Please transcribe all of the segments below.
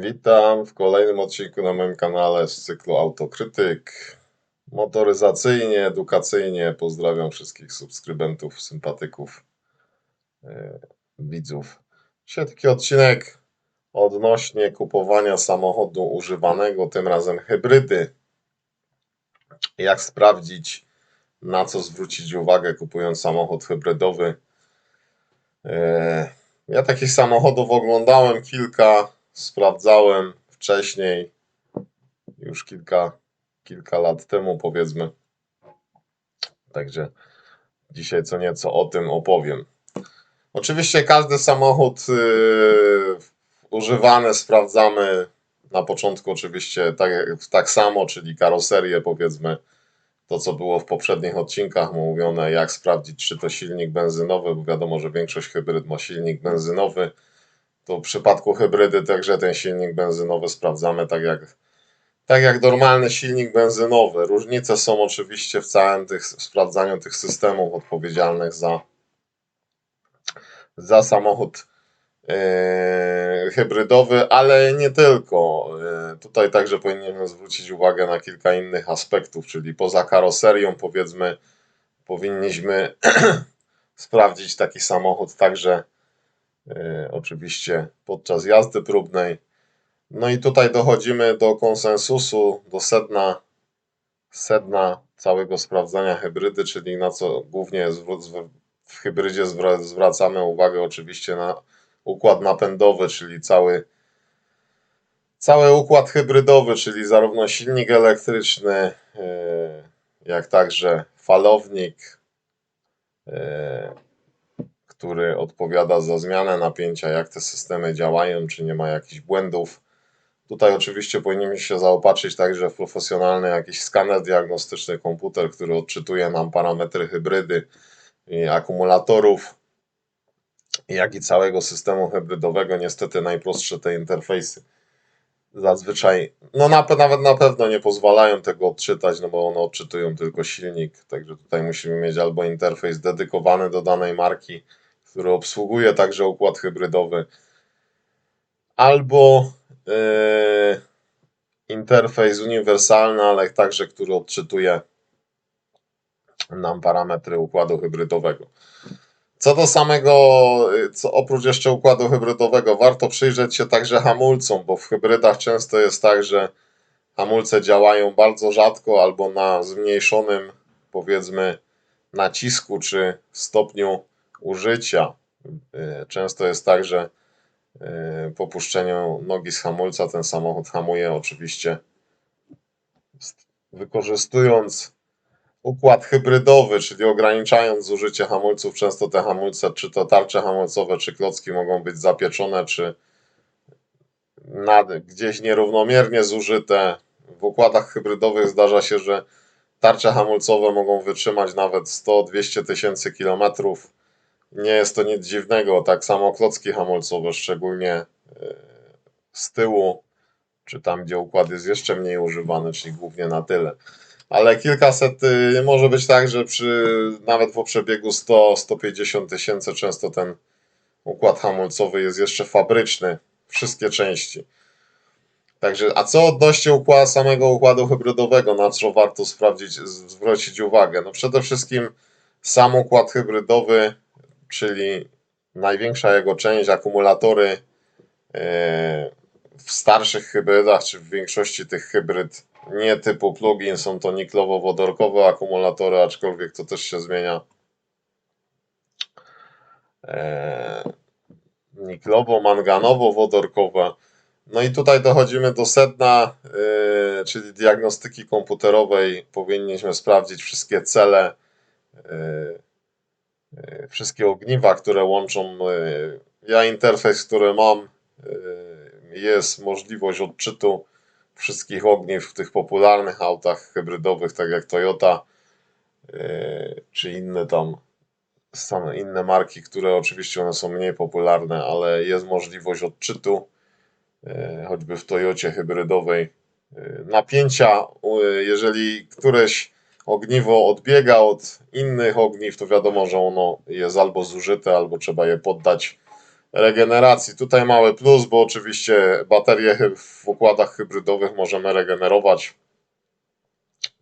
Witam w kolejnym odcinku na moim kanale z cyklu Autokrytyk. Motoryzacyjnie, edukacyjnie pozdrawiam wszystkich subskrybentów, sympatyków, yy, widzów. Dzisiaj taki odcinek odnośnie kupowania samochodu używanego, tym razem hybrydy. Jak sprawdzić, na co zwrócić uwagę kupując samochód hybrydowy. Yy, Ja takich samochodów oglądałem kilka, sprawdzałem wcześniej, już kilka, kilka lat temu powiedzmy. Także dzisiaj co nieco o tym opowiem. Oczywiście każdy samochód yy, używany sprawdzamy na początku oczywiście tak, tak samo, czyli karoserię powiedzmy, to co było w poprzednich odcinkach mówione, jak sprawdzić czy to silnik benzynowy, bo wiadomo, że większość hybryd ma silnik benzynowy. To w przypadku hybrydy także ten silnik benzynowy sprawdzamy tak jak, tak jak normalny silnik benzynowy. Różnice są oczywiście w całym tych, w sprawdzaniu tych systemów odpowiedzialnych za, za samochód yy, hybrydowy, ale nie tylko. Yy, tutaj także powinienem zwrócić uwagę na kilka innych aspektów, czyli poza karoserią powiedzmy powinniśmy sprawdzić taki samochód także oczywiście podczas jazdy próbnej. No i tutaj dochodzimy do konsensusu, do sedna, sedna całego sprawdzania hybrydy, czyli na co głównie w hybrydzie zwra- zwracamy uwagę oczywiście na układ napędowy, czyli cały, cały układ hybrydowy, czyli zarówno silnik elektryczny, yy, jak także falownik, yy, który odpowiada za zmianę napięcia, jak te systemy działają, czy nie ma jakichś błędów. Tutaj oczywiście powinniśmy się zaopatrzyć także w profesjonalny jakiś skaner diagnostyczny, komputer, który odczytuje nam parametry hybrydy i akumulatorów, jak i całego systemu hybrydowego. Niestety najprostsze te interfejsy zazwyczaj, no na, nawet na pewno nie pozwalają tego odczytać, no bo one odczytują tylko silnik, także tutaj musimy mieć albo interfejs dedykowany do danej marki, który obsługuje także układ hybrydowy, albo yy, interfejs uniwersalny, ale także który odczytuje nam parametry układu hybrydowego. Co do samego, y, co oprócz jeszcze układu hybrydowego, warto przyjrzeć się także hamulcom, bo w hybrydach często jest tak, że hamulce działają bardzo rzadko albo na zmniejszonym, powiedzmy, nacisku czy stopniu użycia. Y, Często jest tak, że y, po puszczeniu nogi z hamulca ten samochód hamuje oczywiście wykorzystując układ hybrydowy, czyli ograniczając zużycie hamulców, często te hamulce, czy to tarcze hamulcowe, czy klocki mogą być zapieczone, czy nad, gdzieś nierównomiernie zużyte. W układach hybrydowych zdarza się, że tarcze hamulcowe mogą wytrzymać nawet 100-200 tysięcy kilometrów. Nie jest to nic dziwnego. Tak samo klocki hamulcowe, szczególnie yy, z tyłu, czy tam, gdzie układ jest jeszcze mniej używany, czyli głównie na tyle ale kilkaset y, może być tak, że przy nawet po przebiegu 100-150 tysięcy często ten układ hamulcowy jest jeszcze fabryczny, wszystkie części. Także, a co odnośnie układu, samego układu hybrydowego, na co warto sprawdzić, zwrócić uwagę? No przede wszystkim sam układ hybrydowy, czyli największa jego część, akumulatory yy, w starszych hybrydach, czy w większości tych hybryd nie typu plugin, są to niklowo-wodorkowe akumulatory, aczkolwiek to też się zmienia. Eee, niklowo-manganowo-wodorkowe. No i tutaj dochodzimy do sedna, yy, czyli diagnostyki komputerowej. Powinniśmy sprawdzić wszystkie cele, wszystkie ogniwa, które łączą. Yy, ja interfejs, który mam, yy, jest możliwość odczytu wszystkich ogniw w tych popularnych autach hybrydowych, tak jak Toyota, czy inne tam inne marki, które oczywiście one są mniej popularne, ale jest możliwość odczytu, choćby w Toyocie hybrydowej. Napięcia, jeżeli któreś ogniwo odbiega od innych ogniw, to wiadomo, że ono jest albo zużyte, albo trzeba je poddać regeneracji. Tutaj mały plus, bo oczywiście baterie w układach hybrydowych możemy regenerować.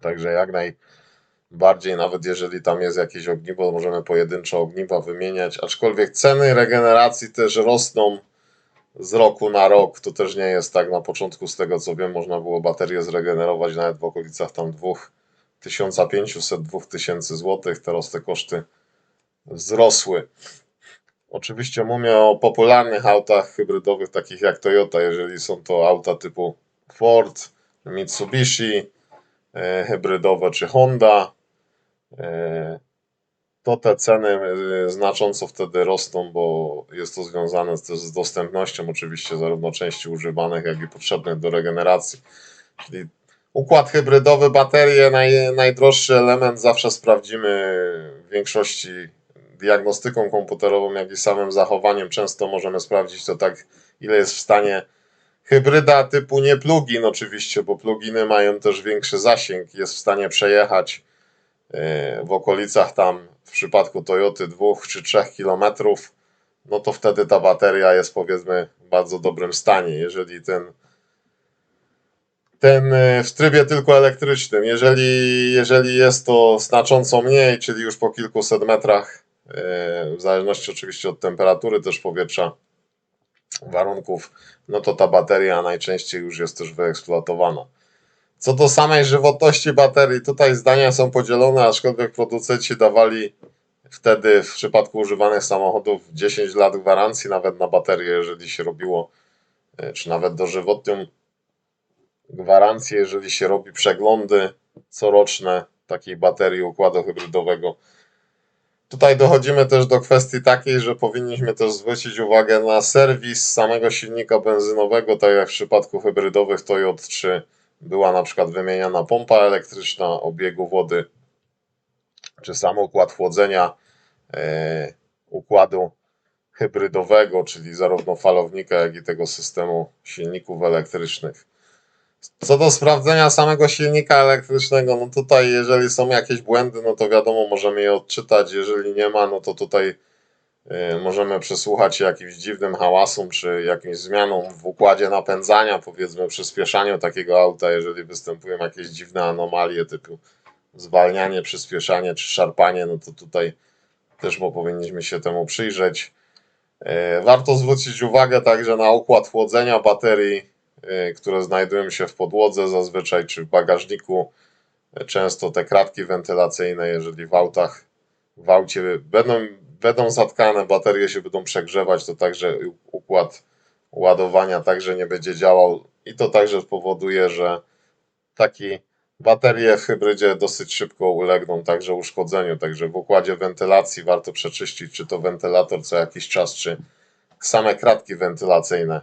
Także jak najbardziej, nawet jeżeli tam jest jakieś ogniwo, możemy pojedyncze ogniwa wymieniać. Aczkolwiek ceny regeneracji też rosną z roku na rok. To też nie jest tak na początku, z tego co wiem, można było baterię zregenerować nawet w okolicach tam 2500-2000 zł. Teraz te koszty wzrosły. Oczywiście mówię o popularnych autach hybrydowych, takich jak Toyota, jeżeli są to auta typu Ford, Mitsubishi, e, hybrydowe czy Honda, e, to te ceny e, znacząco wtedy rosną, bo jest to związane też z dostępnością oczywiście zarówno części używanych, jak i potrzebnych do regeneracji. Czyli układ hybrydowy, baterie, naj, najdroższy element zawsze sprawdzimy w większości diagnostyką komputerową, jak i samym zachowaniem. Często możemy sprawdzić to tak, ile jest w stanie hybryda typu nie plugin oczywiście, bo pluginy mają też większy zasięg, jest w stanie przejechać e, w okolicach tam w przypadku Toyoty 2 czy 3 km, no to wtedy ta bateria jest powiedzmy w bardzo dobrym stanie. Jeżeli ten ten e, w trybie tylko elektrycznym, jeżeli, jeżeli jest to znacząco mniej, czyli już po kilkuset metrach, e, w zależności oczywiście od temperatury też powietrza, warunków, no to ta bateria najczęściej już jest też wyeksploatowana. Co do samej żywotności baterii, tutaj zdania są podzielone, aczkolwiek producenci dawali wtedy w przypadku używanych samochodów 10 lat gwarancji nawet na baterię, jeżeli się robiło, e, czy nawet dożywotnią gwarancję, jeżeli się robi przeglądy coroczne takiej baterii układu hybrydowego. Tutaj dochodzimy też do kwestii takiej, że powinniśmy też zwrócić uwagę na serwis samego silnika benzynowego, tak jak w przypadku hybrydowych Toyota 3 była na przykład wymieniana pompa elektryczna obiegu wody, czy sam układ chłodzenia e, układu hybrydowego, czyli zarówno falownika, jak i tego systemu silników elektrycznych. Co do sprawdzenia samego silnika elektrycznego, no tutaj jeżeli są jakieś błędy, no to wiadomo, możemy je odczytać. Jeżeli nie ma, no to tutaj y, możemy przesłuchać się jakimś dziwnym hałasom, czy jakimś zmianom w układzie napędzania, powiedzmy przyspieszaniu takiego auta, jeżeli występują jakieś dziwne anomalie typu zwalnianie, przyspieszanie czy szarpanie, no to tutaj też powinniśmy się temu przyjrzeć. Y, Warto zwrócić uwagę także na układ chłodzenia baterii, które znajdują się w podłodze zazwyczaj, czy w bagażniku. Y, Często te kratki wentylacyjne, jeżeli w autach, w aucie będą, będą zatkane, baterie się będą przegrzewać, to także układ ładowania także nie będzie działał. I to także spowoduje, że taki baterie w hybrydzie dosyć szybko ulegną także uszkodzeniu, także w układzie wentylacji warto przeczyścić czy to wentylator co jakiś czas, czy same kratki wentylacyjne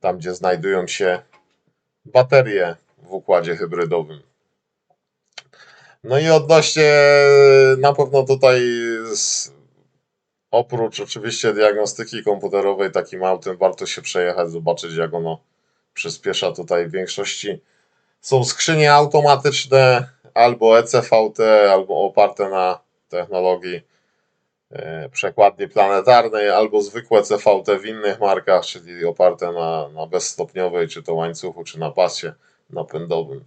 tam gdzie znajdują się baterie w układzie hybrydowym. No i odnośnie na pewno tutaj z, oprócz oczywiście diagnostyki komputerowej takim autem warto się przejechać, zobaczyć jak ono przyspiesza tutaj w większości. Są skrzynie automatyczne albo ECVT, albo oparte na technologii przekładni planetarnej, albo zwykłe CVT w innych markach, czyli oparte na, na bezstopniowej, czy to łańcuchu, czy na pasie napędowym.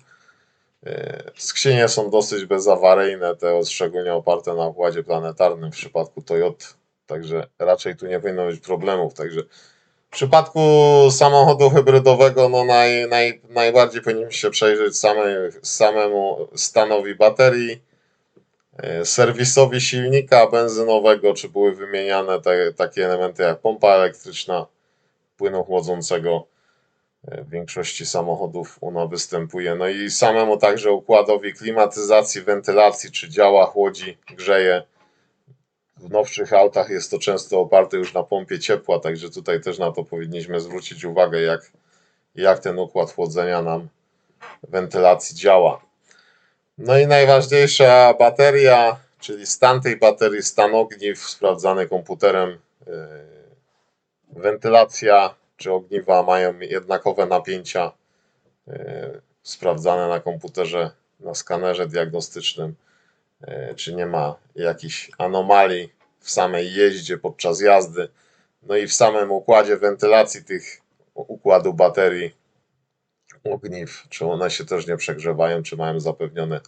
E, Skrzynie są dosyć bezawaryjne, te szczególnie oparte na układzie planetarnym w przypadku Toyota, także raczej tu nie powinno być problemów. Także w przypadku samochodu hybrydowego no naj, naj, najbardziej powinniśmy się przejrzeć samej, samemu stanowi baterii, e, serwisowi silnika benzynowego, czy były wymieniane te, takie elementy jak pompa elektryczna, płynu chłodzącego. E, W większości samochodów ona występuje. No i samemu także układowi klimatyzacji, wentylacji, czy działa, chłodzi, grzeje. W nowszych autach jest to często oparte już na pompie ciepła, także tutaj też na to powinniśmy zwrócić uwagę, jak, jak ten układ chłodzenia nam wentylacji działa. No i najważniejsza bateria, czyli stan tej baterii, stan ogniw sprawdzany komputerem. Yy, wentylacja czy ogniwa mają jednakowe napięcia, yy, sprawdzane na komputerze, na skanerze diagnostycznym, yy, czy nie ma jakichś anomalii w samej jeździe podczas jazdy. No i w samym układzie wentylacji tych układu baterii ogniw, czy one się też nie przegrzewają, czy mają zapewniony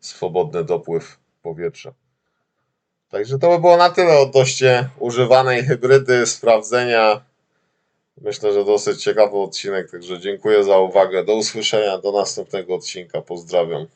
swobodny dopływ powietrza. Także to by było na tyle odnośnie używanej hybrydy, sprawdzenia. Myślę, że dosyć ciekawy odcinek, także dziękuję za uwagę. Do usłyszenia, do następnego odcinka. Pozdrawiam.